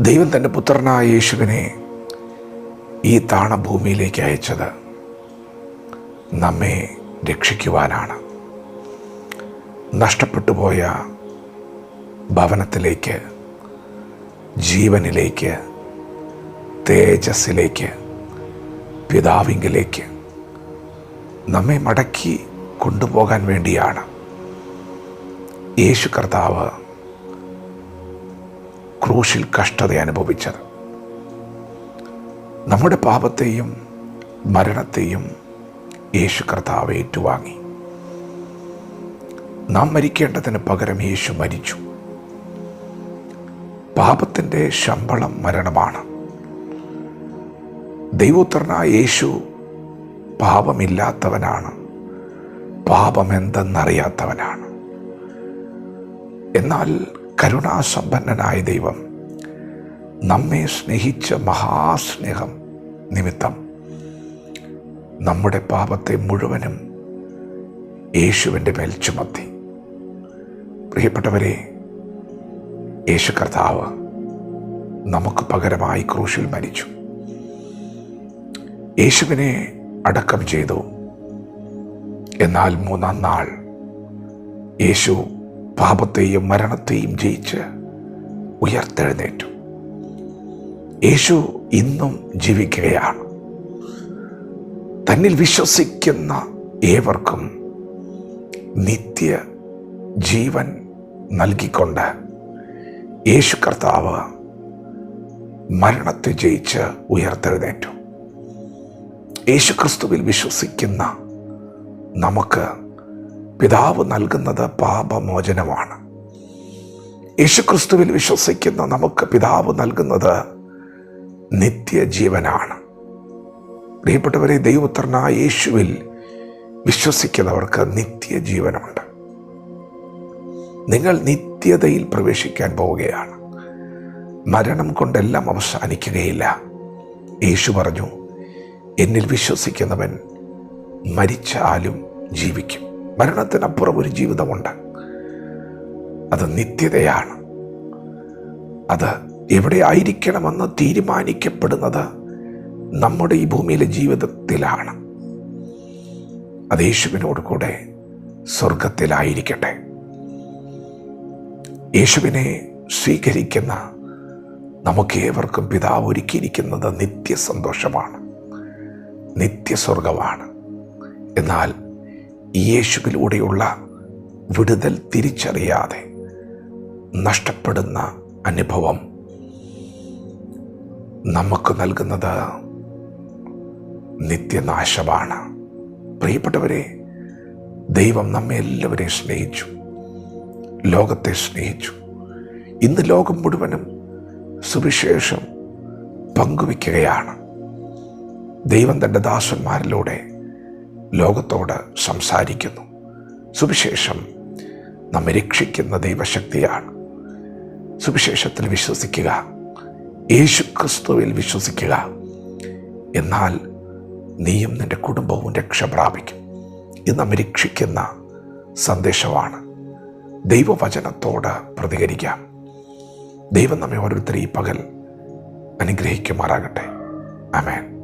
ദൈവം തന്റെ പുത്രനായ യേശുവിനെ ഈ താണഭൂമിയിലേക്ക് അയച്ചത് നമ്മെ രക്ഷിക്കുവാനാണ്. നഷ്ടപ്പെട്ടു പോയ ഭവനത്തിലേക്ക് ജീവനിലേക്ക് തേജസ്സിലേക്ക് പിതാവിങ്കിലേക്ക് നമ്മെ മടക്കി കൊണ്ടുപോകാൻ വേണ്ടിയാണ്. യേശു കർത്താവ് ക്രൂശിൽ കഷ്ടത അനുഭവിച്ചത്. നമ്മുടെ പാപത്തെയും മരണത്തെയും യേശു കർത്താവ് ഏറ്റുവാങ്ങി. നാം മരിക്കേണ്ടതിന് പകരം യേശു മരിച്ചു. പാപത്തിന്റെ ശമ്പളം മരണമാണ്. ദൈവോത്തരനായ യേശു പാപമില്ലാത്തവനാണ്. പാപമെന്തെന്നറിയാത്തവനാണ്. എന്നാൽ കരുണാസമ്പന്നനായ ദൈവം നമ്മെ സ്നേഹിച്ച മഹാസ്നേഹം നിമിത്തം നമ്മുടെ പാപത്തെ മുഴുവനും യേശുവിന്റെ മേൽ ചുമത്തി. പ്രിയപ്പെട്ടവരെ യേശു കർത്താവ് നമുക്ക് പകരമായി ക്രൂശിൽ മരിച്ചു. യേശുവിനെ അടക്കം ചെയ്തു. എന്നാൽ മൂന്നാം നാൾ യേശു പാപത്തെയും മരണത്തെയും ജയിച്ച് ഉയർത്തെഴുന്നേറ്റു. യേശു ഇന്നും ജീവിക്കുകയാണ്. തന്നിൽ വിശ്വസിക്കുന്ന ഏവർക്കും നിത്യ ജീവൻ നൽകിക്കൊണ്ട് യേശു കർത്താവ് മരണത്തെ ജയിച്ച് ഉയർത്തെഴുന്നേറ്റു. യേശു ക്രിസ്തുവിൽ വിശ്വസിക്കുന്ന നമുക്ക് പിതാവ് നൽകുന്നത് പാപമോചനമാണ്. യേശുക്രിസ്തുവിൽ വിശ്വസിക്കുന്ന നമുക്ക് പിതാവ് നൽകുന്നത് നിത്യജീവനാണ്. പ്രിയപ്പെട്ടവരെ ദൈവപുത്രനായ യേശുവിൽ വിശ്വസിക്കുന്നവർക്ക് നിത്യജീവനുണ്ട്. നിങ്ങൾ നിത്യതയിൽ പ്രവേശിക്കാൻ പോവുകയാണ്. മരണം കൊണ്ടെല്ലാം അവസാനിക്കുകയില്ല. യേശു പറഞ്ഞു എന്നിൽ വിശ്വസിക്കുന്നവൻ മരിച്ചാലും ജീവിക്കും. മരണത്തിനപ്പുറം ഒരു ജീവിതമുണ്ട്. അത് നിത്യതയാണ്. അത് എവിടെ ആയിരിക്കണമെന്ന് തീരുമാനിക്കപ്പെടുന്നത് നമ്മുടെ ഈ ഭൂമിയിലെ ജീവിതത്തിലാണ്. അത് യേശുവിനോട് കൂടെ സ്വർഗത്തിലായിരിക്കട്ടെ യേശുവിനെ സ്വീകരിക്കുന്ന നമുക്കേവർക്കും പിതാവ് ഒരുക്കിയിരിക്കുന്നത് നിത്യസന്തോഷമാണ് നിത്യസ്വർഗമാണ് എന്നാൽ യേശുവിലൂടെയുള്ള വിടുതൽ തിരിച്ചറിയാതെ നഷ്ടപ്പെടുന്ന അനുഭവം നമുക്ക് നൽകുന്നത് നിത്യനാശമാണ്. പ്രിയപ്പെട്ടവരെ ദൈവം നമ്മെ എല്ലാവരെയും സ്നേഹിച്ചു. ലോകത്തെ സ്നേഹിച്ചു. ഇന്ന് ലോകം മുഴുവനും സുവിശേഷം പങ്കുവയ്ക്കുകയാണ്. ദൈവം തന്റെ ദാസന്മാരിലൂടെ ലോകത്തോട് സംസാരിക്കുന്നു. സുവിശേഷം നമ്മെ രക്ഷിക്കുന്ന ദൈവശക്തിയാണ്. സുവിശേഷത്തിൽ വിശ്വസിക്കുക. യേശു ക്രിസ്തുവിൽ വിശ്വസിക്കുക. എന്നാൽ നീയും നിന്റെ കുടുംബവും രക്ഷ പ്രാപിക്കും. എന്ന് നിരീക്ഷിക്കുന്ന സന്ദേശമാണ്. ദൈവവചനത്തോട് പ്രതികരിക്കാം ദൈവം നമ്മെ ഓരോരുത്തരെയും പകൽ അനുഗ്രഹിക്കുമാറാകട്ടെ. അമേൻ